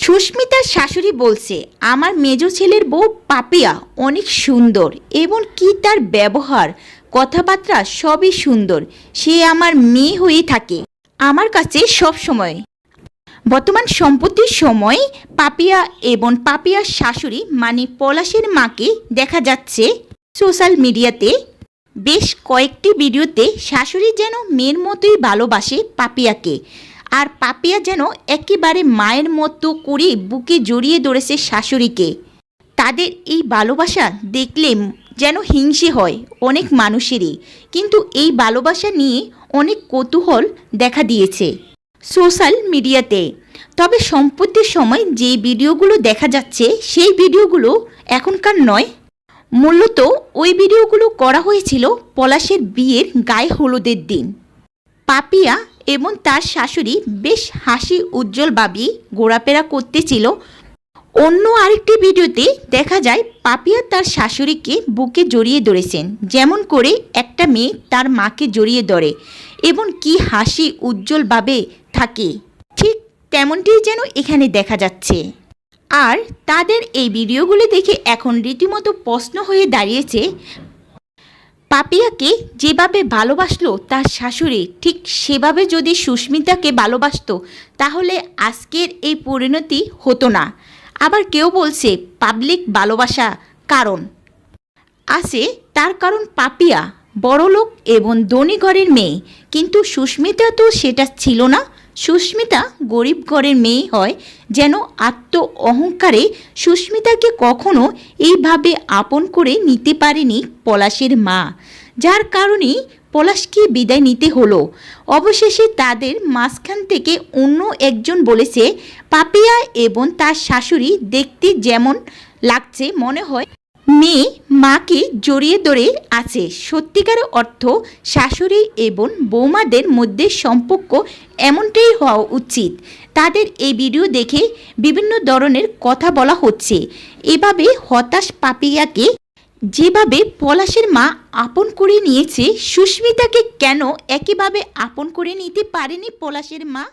সুস্মিতার শাশুড়ি বলছে, আমার মেজ ছেলের বউ পাপিয়া, অনেক সুন্দর। এবং কি তার ব্যবহার, কথাবার্তা সবই সুন্দর। সে আমার মেয়ে হয়ে থাকে, আমার কাছে সব সময়। বর্তমান সম্পত্তির সময় পাপিয়া এবং পাপিয়ার শাশুড়ি মানে পলাশের মাকে দেখা যাচ্ছে সোশ্যাল মিডিয়াতে। বেশ কয়েকটি ভিডিওতে শাশুড়ি যেন মেয়ের মতোই ভালোবাসে পাপিয়াকে। আর পাপিয়া যেন একেবারে মায়ের মতো করে বুকে জড়িয়ে ধরেছে শাশুড়িকে। তাদের এই ভালোবাসা দেখলে যেন হিংসে হয় অনেক মানুষেরই, কিন্তু এই ভালোবাসা নিয়ে অনেক কৌতূহল দেখা দিয়েছে সোশ্যাল মিডিয়াতে। তবে সম্পত্তির সময় যে ভিডিওগুলো দেখা যাচ্ছে, সেই ভিডিওগুলো এখনকার নয়। মূলত ওই ভিডিওগুলো করা হয়েছিল পলাশের বিয়ের গায়ে হলুদের দিন। পাপিয়া এবং তার শাশুড়ি বেশ হাসি উজ্জ্বলভাবে ঘোরাফেরা করতেছিল। অন্য আরেকটি ভিডিওতে দেখা যায় পাপিয়া তার শাশুড়িকে বুকে জড়িয়ে ধরেছেন, যেমন করে একটা মেয়ে তার মাকে জড়িয়ে ধরে এবং কি হাসি উজ্জ্বলভাবে থাকে। ঠিক তেমনটিই যেন এখানে দেখা যাচ্ছে। আর তাদের এই ভিডিওগুলি দেখে এখন রীতিমতো প্রশ্ন হয়ে দাঁড়িয়েছে পাপিয়াকে যেভাবে ভালোবাসলো তার শাশুড়ি, ঠিক সেভাবে যদি সুস্মিতাকে ভালোবাসতো, তাহলে আজকের এই পরিণতি হতো না। আবার কেউ বলছে, পাবলিক ভালোবাসা কারণ? আছে, তার কারণ পাপিয়া, বড়লোক এবং ধনী ঘরের মেয়ে। কিন্তু সুস্মিতা তো সেটা ছিল না। সুস্মিতা গরিব ঘরের মেয়ে হয়, যেন আত্ম অহংকারে সুস্মিতাকে কখনো এইভাবে আপন করে নিতে পারেনি পলাশের মা। যার কারণেই পলাশকে বিদায় নিতে হলো। অবশেষে তাদের মাঝখান থেকে অন্য একজন বলেছে, পাপিয়া এবং তার শাশুড়ি দেখতে যেমন লাগছে, মনে হয় মেয়ে মাকে জড়িয়ে ধরে আছে। সত্যিকার অর্থ শাশুড়ি এবং বৌমাদের মধ্যে সম্পর্ক এমনটাই হওয়া উচিত। তাদের এই ভিডিও দেখে বিভিন্ন ধরনের কথা বলা হচ্ছে। এভাবে হতাশ পাপিয়াকে যেভাবে পলাশের মা আপন করে নিয়েছে, সুস্মিতাকে কেন একইভাবে আপন করে নিতে পারেনি পলাশের মা?